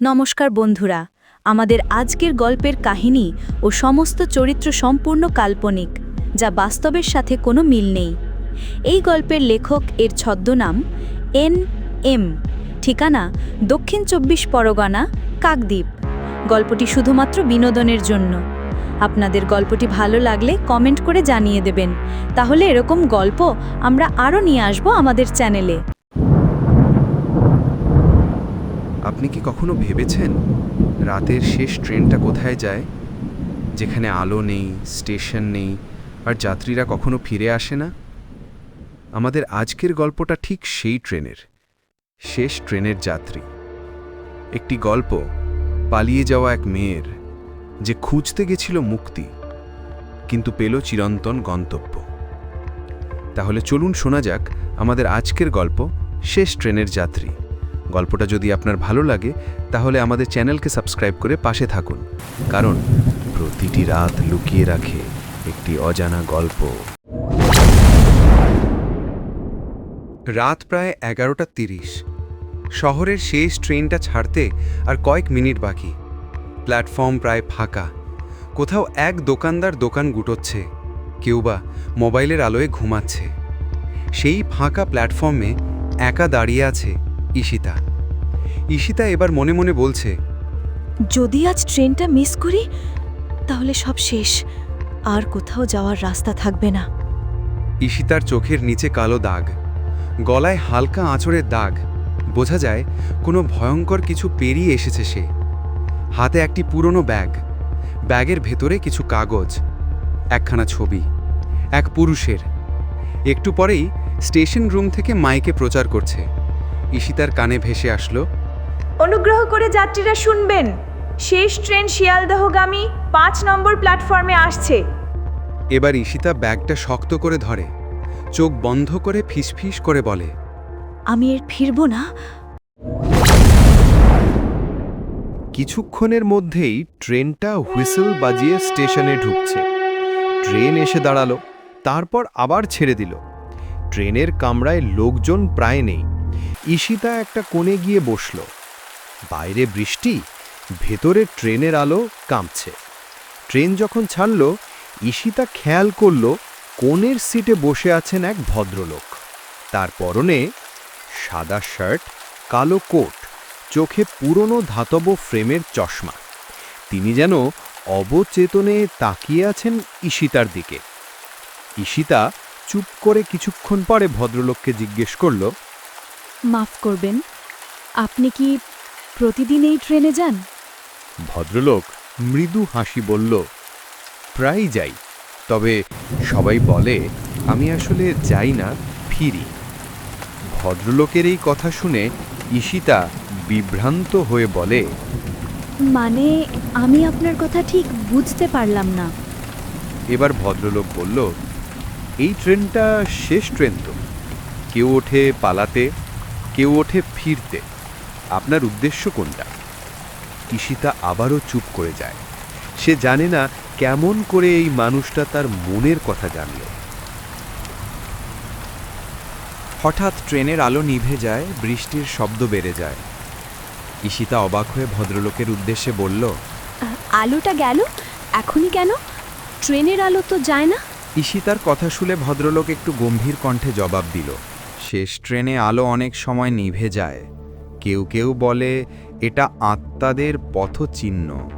নমস্কার বন্ধুরা, আমাদের আজকের গল্পের কাহিনী ও সমস্ত চরিত্র সম্পূর্ণ কাল্পনিক, যা বাস্তবের সাথে কোনো মিল নেই। এই গল্পের লেখক এর ছদ্মনাম এন এম, ঠিকানা দক্ষিণ চব্বিশ পরগনা, কাকদ্বীপ। গল্পটি শুধুমাত্র বিনোদনের জন্য। আপনাদের গল্পটি ভালো লাগলে কমেন্ট করে জানিয়ে দেবেন। তাহলে এরকম গল্প আমরা আরও নিয়ে আসব আমাদের চ্যানেলে। আপনি কি কখনো ভেবেছেন রাতের শেষ ট্রেনটা কোথায় যায়? যেখানে আলো নেই, স্টেশন নেই, আর যাত্রীরা কখনো ফিরে আসে না? আমাদের আজকের গল্পটা ঠিক সেই ট্রেনের, শেষ ট্রেনের যাত্রী। একটি গল্প, পালিয়ে যাওয়া এক মেয়ের, যে খুঁজতে গেছিল মুক্তি, কিন্তু পেল চিরন্তন গন্তব্য। তাহলে চলুন শোনা যাক আমাদের আজকের গল্প, শেষ ট্রেনের যাত্রী। গল্পটা যদি আপনার ভালো লাগে, তাহলে আমাদের চ্যানেলকে সাবস্ক্রাইব করে পাশে থাকুন। কারণ প্রতিটি রাত লুকিয়ে রাখে একটি অজানা গল্প। রাত প্রায় এগারোটা তিরিশ। শহরের শেষ ট্রেনটা ছাড়তে আর কয়েক মিনিট বাকি। প্ল্যাটফর্ম প্রায় ফাঁকা। কোথাও এক দোকানদার দোকান গুটোচ্ছে, কেউ বা মোবাইলের আলোয় ঘুমাচ্ছে। সেই ফাঁকা প্ল্যাটফর্মে একা দাঁড়িয়ে আছে ঈশিতা। ঈশিতা এবার মনে মনে বলছে যদি আজ ট্রেনটা মিস করি তাহলে সব শেষ। আর কোথাও যাওয়ার রাস্তা থাকবে না। ঈশিতার চোখের নিচে কালো দাগ গলায় হালকা আঁচড়ের দাগ। বোঝা যায় কোনো ভয়ঙ্কর কিছু পেরিয়ে এসেছে সে। হাতে একটি পুরনো ব্যাগ ব্যাগের ভেতরে কিছু কাগজ একখানা ছবি এক পুরুষের। একটু পরেই স্টেশন রুম থেকে মাইকে প্রচার করছে। ঈশিতার কানে ভেসে আসলো অনুগ্রহ করে যাত্রীরা শুনবেন শেষ ট্রেন শিয়ালদহগামী পাঁচ নম্বর প্ল্যাটফর্মে আসছে। এবার ঈশিতা ব্যাগটা শক্ত করে ধরে চোখ বন্ধ করে ফিসফিস করে বলে আমি এর ফিরব না? কিছুক্ষণের মধ্যেই ট্রেনটা হুইসেল বাজিয়ে স্টেশনে ঢুকছে। ট্রেন এসে দাঁড়াল তারপর আবার ছেড়ে দিল। ট্রেনের কামরায় লোকজন প্রায় নেই। ঈশিতা একটা কোণে গিয়ে বসল। বাইরে বৃষ্টি, ভেতরে ট্রেনের আলো কাঁপছে। ট্রেন যখন ছাড়ল, ঈশিতা খেয়াল করল কোণের সিটে বসে আছেন এক ভদ্রলোক। তার পরনে সাদা শার্ট, কালো কোট, চোখে পুরনো ধাতব ফ্রেমের চশমা। তিনি যেন অবচেতনে তাকিয়ে আছেন ঈশিতার দিকে। ঈশিতা চুপ করে কিছুক্ষণ পরে ভদ্রলোককে জিজ্ঞেস করল মাফ করবেন আপনি কি প্রতিদিন এই ট্রেনে যান? ভদ্রলোক মৃদু হাসি বলল প্রায় যাই তবে সবাই বলে আমি আসলে যাই না ফিরি। ভদ্রলোকের এই কথা শুনে ঈশিতা বিভ্রান্ত হয়ে বলে মানে আমি আপনার কথা ঠিক বুঝতে পারলাম না। এবার ভদ্রলোক বলল এই ট্রেনটা শেষ ট্রেন তো। কেউ ওঠে পালাতে কেউ ওঠে ফিরতে। আপনার উদ্দেশ্য কোনটা? ঈশিতা আবারও চুপ করে যায়। সে জানে না কেমন করে এই মানুষটা তার মনের কথা জানল। হঠাৎ ট্রেনের আলো নিভে যায় বৃষ্টির শব্দ বেড়ে যায়। ঈশিতা অবাক হয়ে ভদ্রলোকের উদ্দেশ্যে বলল আলোটা গেল? এখনই কেন? ট্রেনের আলো তো যায় না। ঈশিতার কথা শুনে ভদ্রলোক একটু গম্ভীর কণ্ঠে জবাব দিল শেষ ট্রেনে আলো অনেক সময় নিভে যায়। কেউ কেউ বলে, এটা আত্মাদের পথচিহ্ন।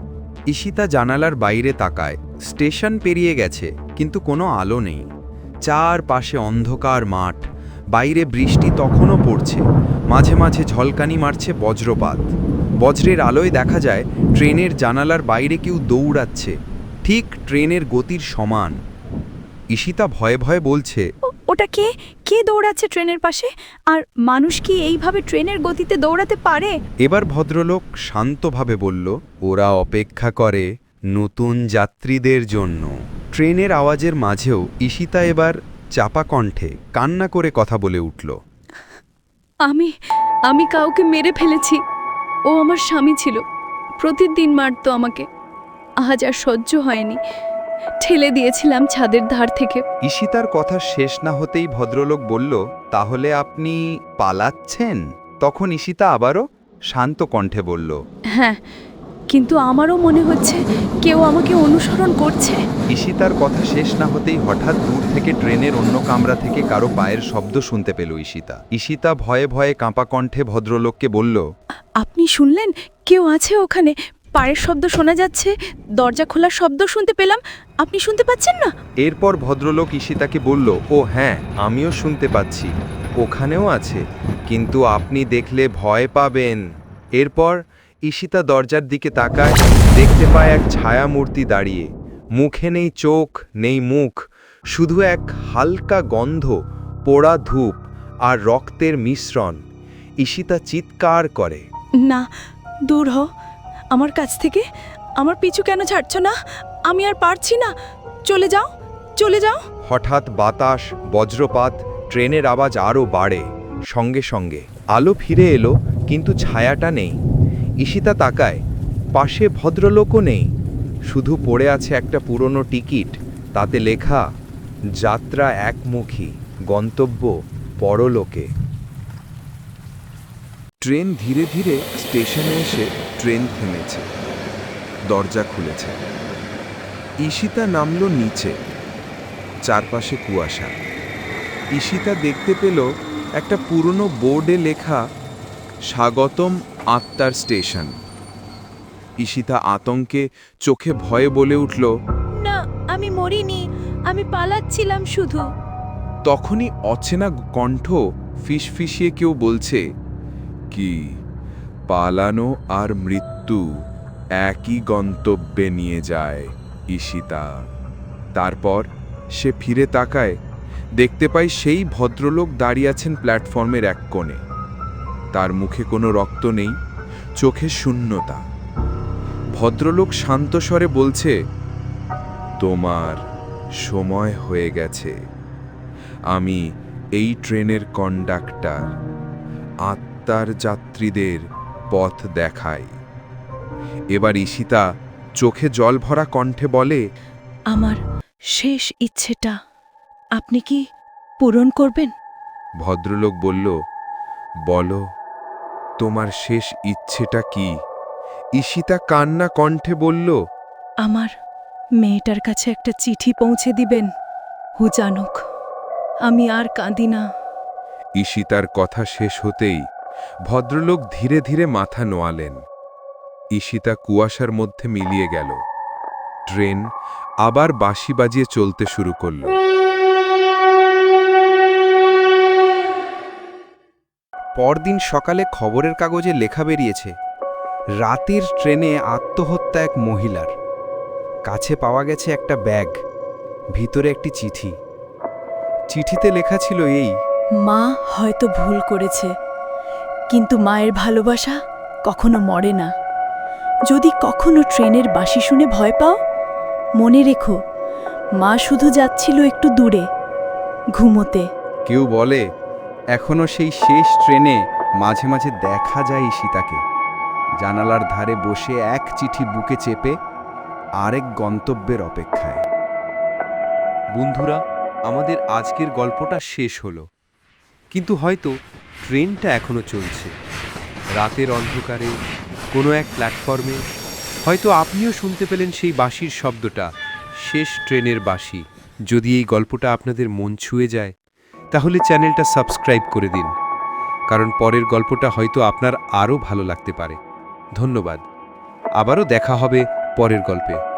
ঈশিতা জানালার বাইরে তাকায়। স্টেশন পেরিয়ে গেছে, কিন্তু কোনো আলো নেই। চারপাশে অন্ধকার মাঠ। বাইরে বৃষ্টি তখনও পড়ছে। মাঝে মাঝে ঝলকানি মারছে বজ্রপাত। বজ্রের আলোয় দেখা যায়, ট্রেনের জানালার বাইরে কেউ দৌড়াচ্ছে। ঠিক ট্রেনের গতির সমান। ঈশিতা ভয়ে ভয়ে বলছে ওটা কে কে দৌড়াচ্ছে ট্রেনের পাশে? আর মানুষ কি এইভাবে ট্রেনের গতিতে দৌড়াতে পারে? এবার ভদ্রলোক শান্তভাবে বলল ওরা অপেক্ষা করে নতুন যাত্রীদের জন্য। ট্রেনের আওয়াজের মাঝেও ঈশিতা এবার চাপা কণ্ঠে কান্না করে কথা বলে উঠল। আমি আমি কাউকে মেরে ফেলেছি। ও আমার স্বামী ছিল। প্রতিদিন মারতো আমাকে। আজ আর সহ্য হয়নি। ঠেলে দিয়েছিলাম ছাদের ধার থেকে। ঈশিতার কথা শেষ না হতেই ভদ্রলোক বলল তাহলে আপনি পালাচ্ছেন? তখন ঈশিতা আবারও শান্ত কণ্ঠে বলল হ্যাঁ কিন্তু আমারও মনে হচ্ছে কেউ আমাকে অনুসরণ করছে। ঈশিতার কথা শেষ না হতেই হঠাৎ দূর থেকে ট্রেনের অন্য কামরা থেকে কারও পায়ের শব্দ শুনতে পেল ঈশিতা। ঈশিতা ভয়ে ভয়ে কাঁপা কণ্ঠে ভদ্রলোককে বলল আপনি শুনলেন? কেউ আছে ওখানে? পায়ের শব্দ শোনা যাচ্ছে দরজা খোলার শব্দ শুনতে পেলাম আপনি শুনতে পাচ্ছেন না? এরপর ভদ্রলোক ঈশিতাকে বলল ও হ্যাঁ আমিও শুনতে পাচ্ছি ওখানেও আছে কিন্তু আপনি দেখলে ভয় পাবেন। এরপর ঈশিতা দরজার দিকে তাকায় দেখতে পায় এক ছায়া মূর্তি দাঁড়িয়ে মুখে নেই চোখ নেই মুখ শুধু এক হালকা গন্ধ পোড়া ধূপ আর রক্তের মিশ্রণ। ঈশিতা চিৎকার করে না দূর হ। আমার কাছ থেকে? আমার পিছু কেন ছাড়ছ না? আমি আর পারছি না। চলে যাও চলে যাও। হঠাৎ বাতাস বজ্রপাত ট্রেনের আওয়াজ আরও বাড়ে। সঙ্গে সঙ্গে আলো ফিরে এলো কিন্তু ছায়াটা নেই। ঈশিতা তাকায় পাশে ভদ্রলোকও নেই। শুধু পড়ে আছে একটা পুরনো টিকিট তাতে লেখা যাত্রা একমুখী গন্তব্য পরলোকে। ট্রেন ধীরে ধীরে স্টেশনে এসে ট্রেন থেমেছে দরজা খুলেছে। ঈশিতা নামল নিচে চারপাশে কুয়াশা। ঈশিতা দেখতে পেল একটা পুরনো বোর্ডে লেখা স্বাগতম আত্মার স্টেশন। ঈশিতা আতঙ্কে চোখে ভয়ে বলে উঠল না আমি মরিনি আমি পালাচ্ছিলাম শুধু। তখনই অচেনা কণ্ঠ ফিসফিসিয়ে কেউ বলছে কি পালানো আর মৃত্যু একই গন্তব্যে নিয়ে যায় ঈশিতা। তারপর সে ফিরে তাকায়, দেখতে পাই সেই ভদ্রলোক দাঁড়িয়ে আছেন প্ল্যাটফর্মের এক কোণে। তার মুখে কোনো রক্ত নেই, চোখে শূন্যতা। ভদ্রলোক শান্ত স্বরে বলছে, তোমার সময় হয়ে গেছে। আমি এই ট্রেনের কন্ডাক্টর, আত্মার যাত্রীদের পথ দেখাই এবার ঈশিতা চোখে জল ভরা কণ্ঠে বলে আমার শেষ ইচ্ছেটা আপনি কি পূরণ করবেন? ভদ্রলোক বলল বলো তোমার শেষ ইচ্ছেটা কি? ঈশিতা কান্না কণ্ঠে বলল আমার মেয়েটার কাছে একটা চিঠি পৌঁছে দিবেন হুজানুক আমি আর কাঁদি না। ঈশিতার কথা শেষ হতেই ভদ্রলোক ধীরে ধীরে মাথা নোয়ালেন। ঈশিতা কুয়াশার মধ্যে মিলিয়ে গেল। ট্রেন আবার বাঁশি বাজিয়ে চলতে শুরু করল। পরদিন সকালে খবরের কাগজে লেখা বেরিয়েছে, রাতের ট্রেনে আত্মহত্যা এক মহিলার। কাছে পাওয়া গেছে একটা ব্যাগ, ভিতরে একটি চিঠি। চিঠিতে লেখা ছিল এই, মা হয়তো ভুল করেছে। কিন্তু মায়ের ভালোবাসা কখনো মরে না। যদি কখনো ট্রেনের বাঁশি শুনে ভয় পাও, মনে রেখো, মা শুধু যাচ্ছিল একটু দূরে, ঘুমোতে। কেউ বলে, এখনও সেই শেষ ট্রেনে মাঝে মাঝে দেখা যায় সীতাকে। জানালার ধারে বসে এক চিঠি বুকে চেপে আরেক গন্তব্যের অপেক্ষায়। বন্ধুরা, আমাদের আজকের গল্পটা শেষ হলো। কিন্তু হয়তো ট্রেনটা এখনও চলছে। রাতের অন্ধকারে কোনো এক প্ল্যাটফর্মে হয়তো আপনিও শুনতে পেলেন সেই বাঁশির শব্দটা, শেষ ট্রেনের বাঁশি। যদি এই গল্পটা আপনাদের মন ছুঁয়ে যায়, তাহলে চ্যানেলটা সাবস্ক্রাইব করে দিন। কারণ পরের গল্পটা হয়তো আপনার আরও ভালো লাগতে পারে। ধন্যবাদ। আবারও দেখা হবে পরের গল্পে।